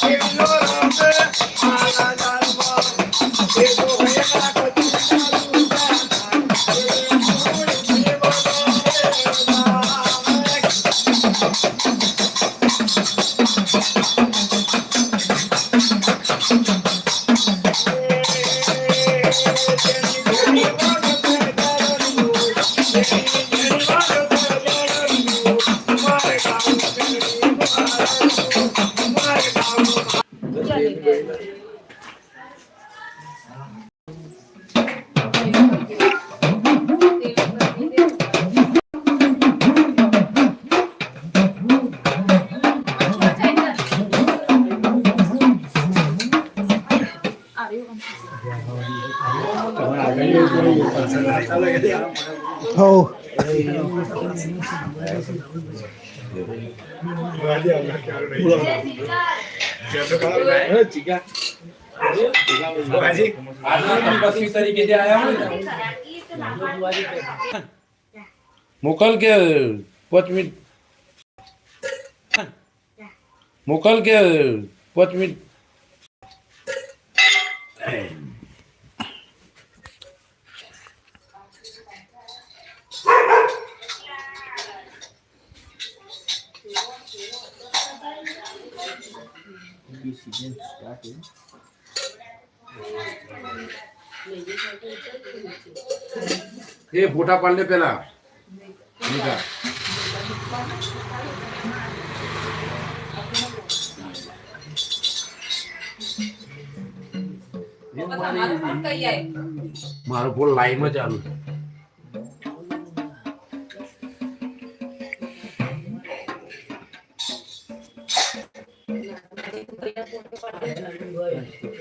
જે આયા હોય ને મોકલ કે પાંચ મિનિટ. મોકલ કે પાંચ મિનિટ. એ ફોટા પાડ લે પેલા નીકા. મારો ફોન લાઈવમાં ચાલુ છે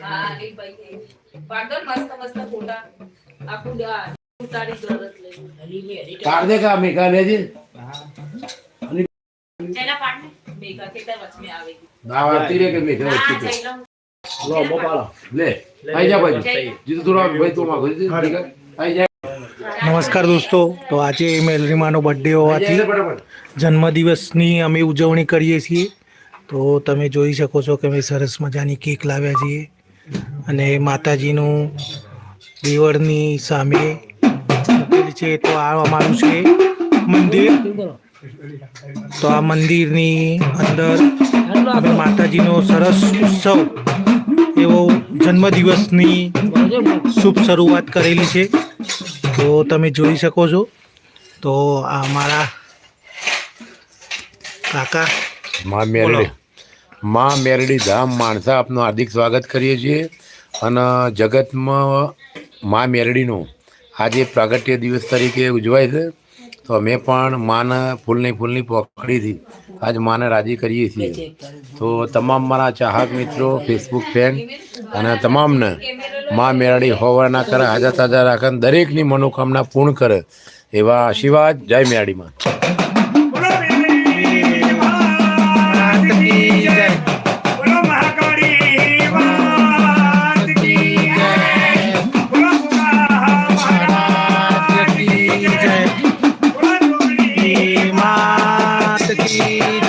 હા એ ભાઈ પાડો ને મસ્ત મસ્ત ફોટા આખું આ ઉતારી તો માં ઘરે આઈ જા નમસ્કાર દોસ્તો તો આજે મેલરીમાનો બર્થડે હોવાથી જન્મદિવસની અમે ઉજવણી કરીએ છીએ. તો તમે જોઈ શકો છો કે અમે સરસ મજાની કેક લાવ્યા છીએ. અને માતાજીનું દેવળની સામે છે તો આ અમારું છે મંદિર. તો આ મંદિરની અંદર અમે માતાજીનો સરસ ઉત્સવ એવો જન્મદિવસની શુભ શરૂઆત કરેલી છે. તો તમે જોઈ શકો છો. તો આ મારા કાકા. મા મેરડી. મા મેરડી ધામ માણસા આપનું હાર્દિક સ્વાગત કરીએ છીએ. અને જગતમાં મા મેરડીનું આજે પ્રાગટ્ય દિવસ તરીકે ઉજવાય છે. તો અમે પણ માને ફૂલની ફૂલની પોખડીથી આજ માને રાજી કરીએ છીએ. તો તમામ મારા ચાહક મિત્રો ફેસબુક ફ્રેન્ડ અને તમામને મા મેરાડી હોવાના કરે હાજર તાજા રાખે દરેકની મનોકામના પૂર્ણ કરે એવા આશીર્વાદ. જય મેરડીમાં. માત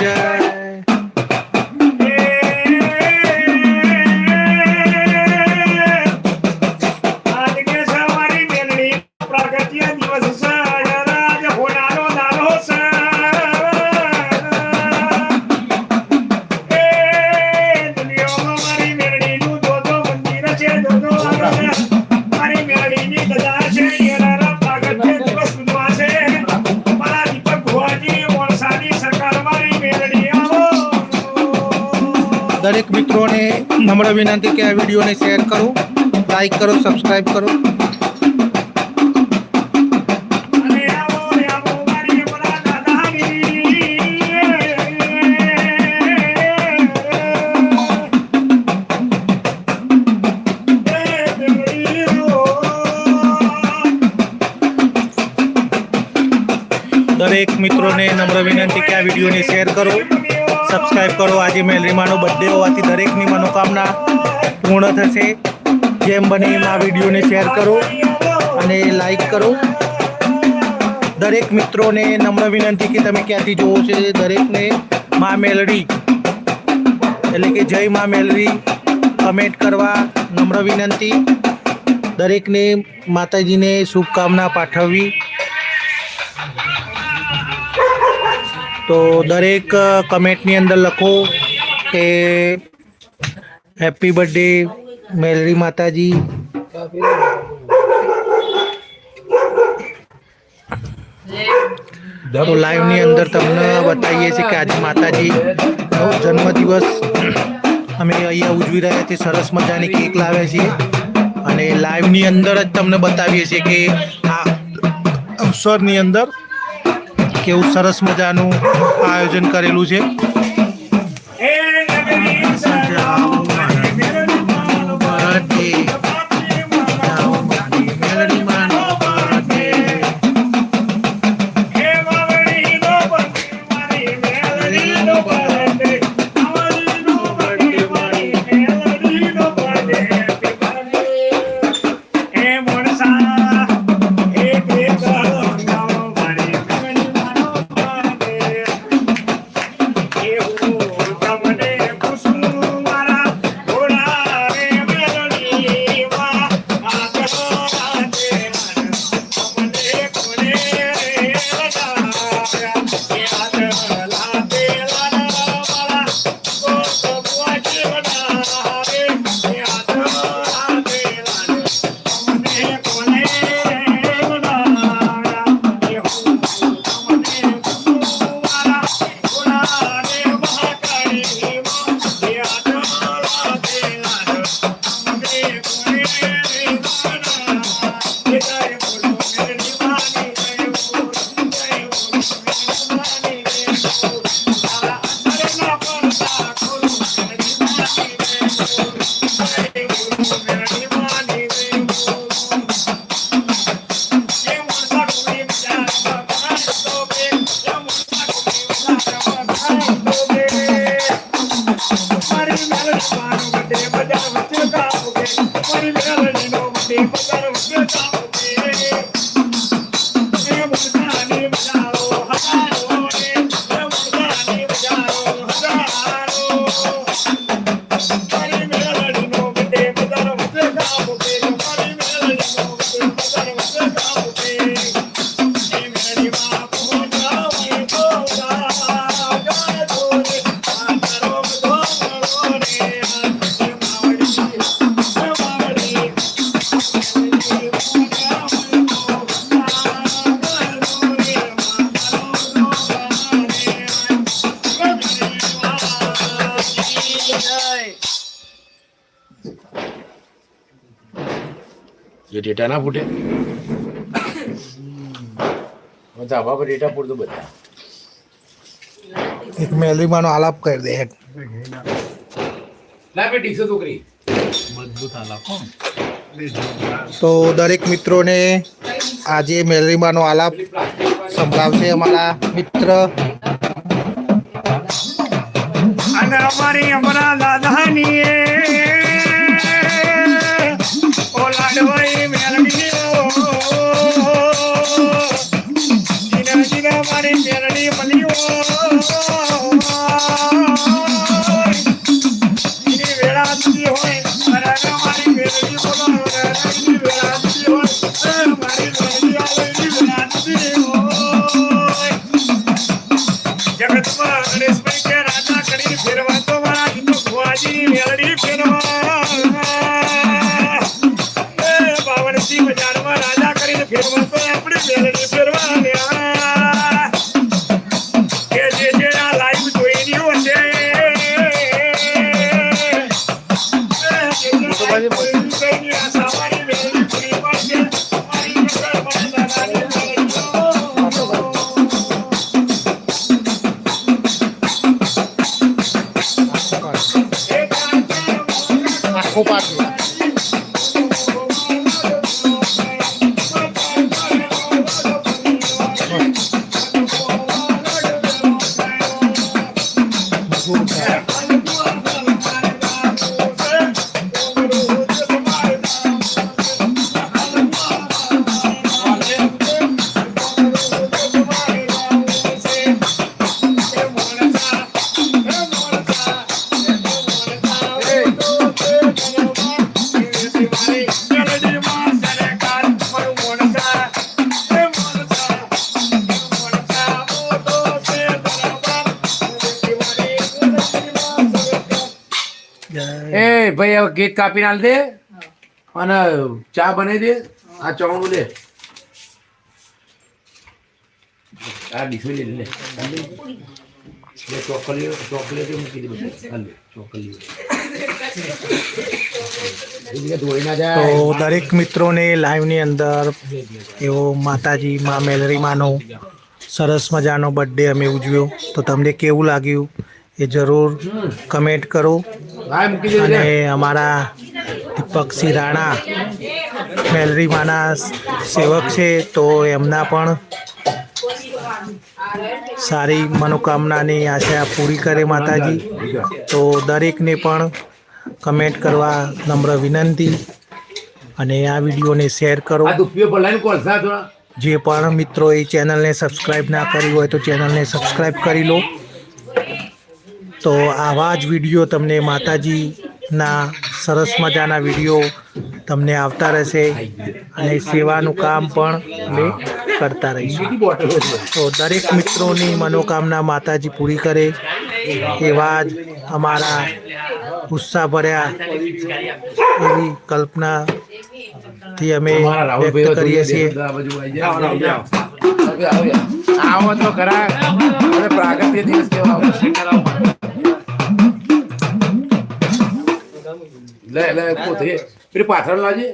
छोटा विनती कि वीडियो ने शेयर करो लाइक करो सब्सक्राइब करो। एक मित्रों ने नम्र विनती क्या वीडियो ने शेयर करो। સબસ્ક્રાઈબ કરો. આજે મેલરીમાનો બર્થડે હોવાથી દરેકની મનોકામના પૂર્ણ થશે. જેમ બને એમ આ વિડીયોને શેર કરો અને લાઈક કરો. દરેક મિત્રોને નમ્ર વિનંતી કે તમે ક્યાંથી જોવો છે દરેકને મા મેલરી એટલે કે જય મા મેલડી. કમેન્ટ કરવા નમ્ર વિનંતી. દરેકને માતાજીને શુભકામના પાઠવવી. તો દરેક કમેન્ટની અંદર લખો કે હેપી બર્થડે મેલરી માતાજી. તો લાઈવની અંદર તમને બતાવીએ છીએ કે આજે માતાજી જન્મદિવસ. અમે અહીંયા ઉજવી રહ્યા છીએ, સરસ મજાની કેક લાવ્યા છીએ. અને લાઈવની અંદર જ તમને બતાવીએ છીએ કે આ અવસરની અંદર કેવું સરસ મજાનું આયોજન કરેલું છે. એ ડેટા ના ફૂટે. ધાબા પર ડેટા પૂરતું બધા. એક મેલરીમાનો આલાપ કરી દે ડીસો છોકરી? તો દરેક મિત્રોને આજે મેલરીમાનો આલાપ સંભળાવશે અમારા મિત્ર. અને અમારી અમારા દાદાની કેક કાપીને આલ દે અને ચા બનાવી દે. આ ચવણું લે. આ ડીશો લે લે. ચોકલીઓ ચોકલેટ મૂકી દે હાલ લે, ચોકલીઓ. તો દરેક મિત્રોને લાઈવની અંદર એવો માતાજી મા મેલરીમાનો સરસ મજાનો બર્થડે અમે ઉજવ્યો. તો તમને કેવું લાગ્યું એ જરૂર કમેન્ટ કરો. અને. અમારા દીપકસિંહ રાણા મેલરીમાના સેવક છે તો એમના પણ સારી મનોકામનાની આશા પૂરી કરે માતાજી. તો દરેકને પણ કમેન્ટ કરવા નમ્ર વિનંતી. અને આ વિડીયોને શેર કરો. જે પણ મિત્રો એ ચેનલને સબસ્ક્રાઈબ ના કરી હોય તો ચેનલને સબસ્ક્રાઈબ કરી લો. તો આવા જ વીડિયો તમને માતાજીના સરસ મજાના વીડિયો તમને આવતા રહેશે અને સેવાનું કામ પણ અમે કરતા રહીશું. તો દરેક મિત્રોની મનોકામના માતાજી પૂરી કરે એવા જ અમારા ઉત્સાહ ભર્યા એવી કલ્પનાથી અમે વ્યક્ત કરીએ છીએ. આવો તો ખરા. પ્રાગત્ય દિવસ કેવા લે લે પોતે યાર. પાથરણ લાજે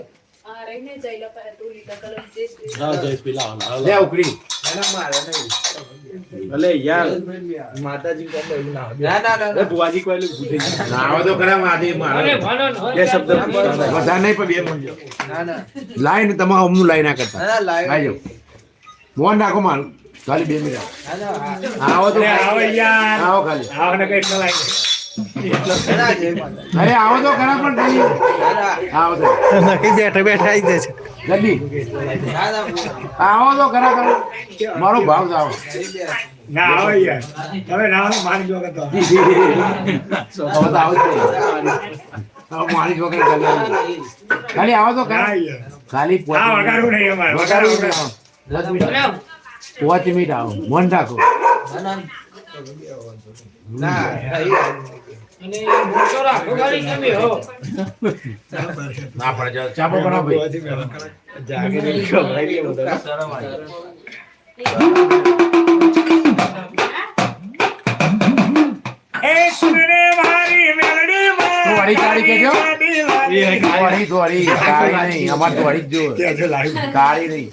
એવું ના ના ના ના ભુવાજી કોઈ એવું ભૂલી જાય ના આવો તો ખરા મારી. મારે બે નહીં પણ બે મંજો ના ના. લાઈન તમારે અમનું લાઈન ના કરતા. ના લાઈવ આજો મોહન રાખો મારું. ખાલી બે મિનિટ. આવો તો આવો યાર. આવો ખાલી. આવો ને કઈ માતા અરે આવો તો ખરા પણ આવો તો. નહીં બેઠા બેઠા આવી જશે. જલ્દી. ના ના આવો તો ખરા ખરા. મારો ભાવ આવો. ના આવો યાર. તમે ના મારી જો તો. હવે તો આવો જ મારી વગર ખાલી આવો. તો ખરા. ખાલી વગાડવું નહીં વગાડવું વગાડવું નહીં. દસ મિનિટ. પોચ મિનિટ આવો. મન રાખો. કાળી નહીં અમારે જ જો કહેજો કાળી નહીં.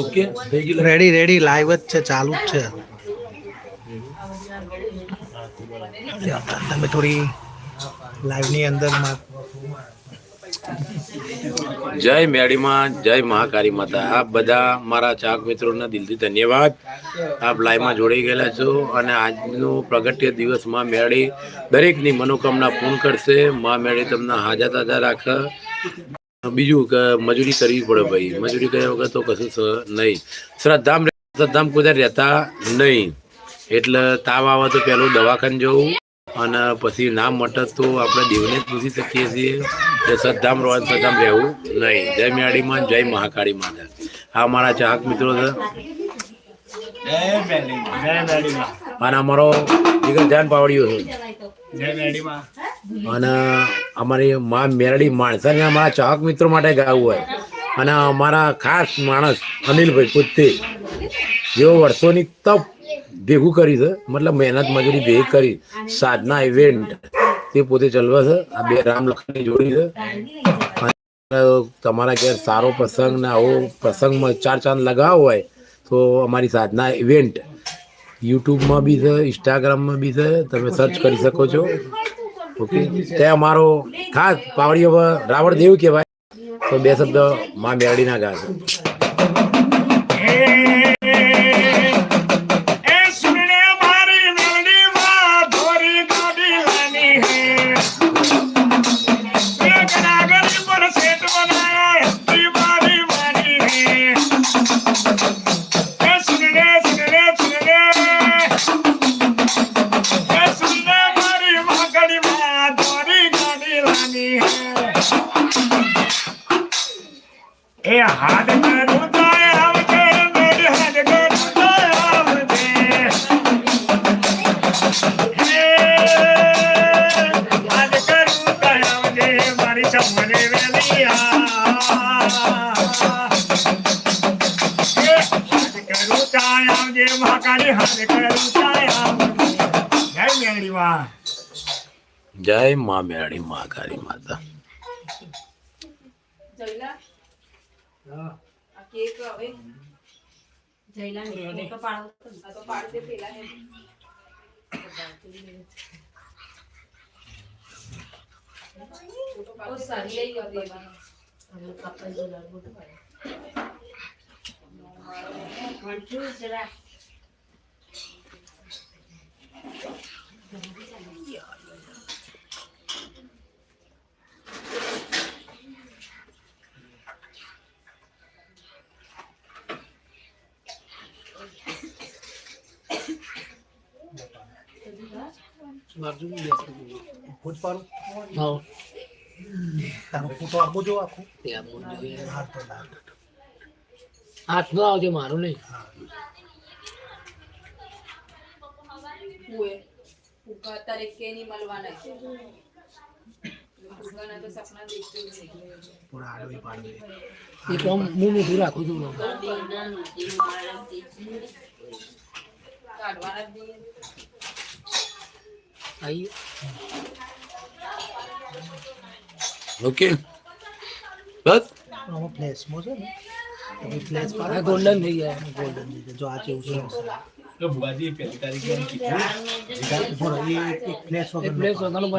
ઓકે થઈ ગયું. રેડી રેડી લાઈવ જ છે ચાલુ જ છે. તમે થોડી લાઈવની અંદરમાં જય મેડીમાં જય મહાકાળી માતા. આપ બધા મારા ચાક મિત્રોના દિલથી ધન્યવાદ. આપ લાઈવમાં જોડાઈ ગયેલા છો અને આજનો પ્રગટ્ય દિવસમાં મેળી દરેકની મનોકામના પૂર્ણ કરશે. માં મેળી તમને હાજર તાજા રાખે. બીજું કે મજૂરી કરવી પડે ભાઈ. મજૂરી કર્યા વગર તો કશું નહીં. શ્રદ્ધામ શ્રદ્ધામ કુદર રહેતા નહીં. એટલે તાવ આવે તો પહેલું દવાખાન જવું અને પછી ના મટત તો આપણે દેવને જ પૂછી શકીએ છીએ કે શ્રદ્ધામ રોહન શ્રદ્ધામ રહેવું નહીં. જય મેળીમાં જય મહાકાળી માતા. આ મારા ચાહક મિત્રો છે. અને અમારો દીકરો ધ્યાન પાવડિયો છે. અને અમારી મા મેરડી માણસાને અમારા ચાહક મિત્રો માટે ગાવું હોય. અને અમારા ખાસ માણસ અનિલભાઈ પોતે જેઓ વર્ષોની તપ ભેગું કરી છે મતલબ મહેનત મજૂરી ભેગી કરી સાધના ઇવેન્ટ તે પોતે ચલવે છે આ બે રામ લખનની જોડી છે. તમારા ઘેર સારો પ્રસંગ ને આવો પ્રસંગમાં ચાર ચાંદ લગાવ હોય તો અમારી સાધના ઇવેન્ટ યુટ્યુબમાં બી છે ઇન્સ્ટાગ્રામમાં બી છે, તમે સર્ચ કરી શકો છો. ઓકે ત્યાં અમારો ખાસ પાવડીઓ રાવણ દેવ કહેવાય. તો બે શબ્દ મા મેળડીના ગા એ જય માં મેળડી મહાકાળી માતા જયલા આ કેક હવે જયલા ને તો પાડો આ તો પાડ દે પેલા ને ઓ સારી લઈ ગયો દેવાનો ભૂત પાડું તારો ફોટો આપો જો આખું. હાથ તો લાગ. હાથ નો આવજો મારું નહીં. હુએ ફુગા તારે કે ની મળવાના છે? ફુગાના તો સપના દેખતો જ નહીં પૂરા આડવી પાડવી એ તો આમ હું મોટું રાખું છું આઈ ઓકે બસ આમાં ફ્લેશમાં છે ને ફ્લેશ પાડો ગોલ્ડન થઈ ગોલ્ડન. જો આ કેવું છે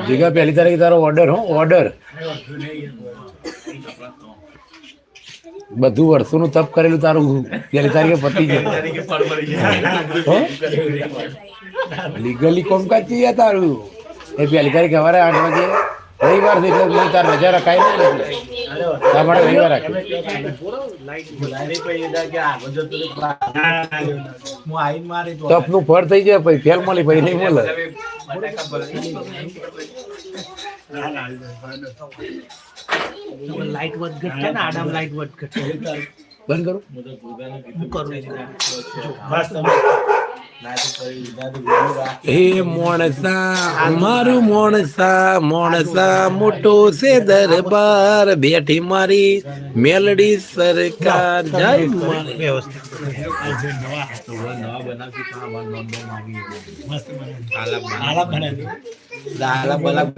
જીગા પહેલી તારીખે તારો ઓર્ડર હો ઓર્ડર બધું વર્ષોનું તપ કરેલું તારું પહેલી તારીખે પતી જાય લીગલી કોમ કાચી ગયા તારું? એ પેલી તારીખ સવારે આઠ વાગે રવિવાર છે એટલે મને તાર રજા રખાય તારા માટે રવિવાર રાખી તો તપનું ફળ થઈ જાય પછી ફેલ મળી પછી નહીં મળે લાઈટ વધઘટ છે ને આડામ લાઈટ વધઘટ છે બંધ કરું. કરું છું. હે મોણસા મારું મોણસા મોણસા મોટો છે દરબાર. બેઠી મારી મેલડી સરકાર. જય મારી આલાપ.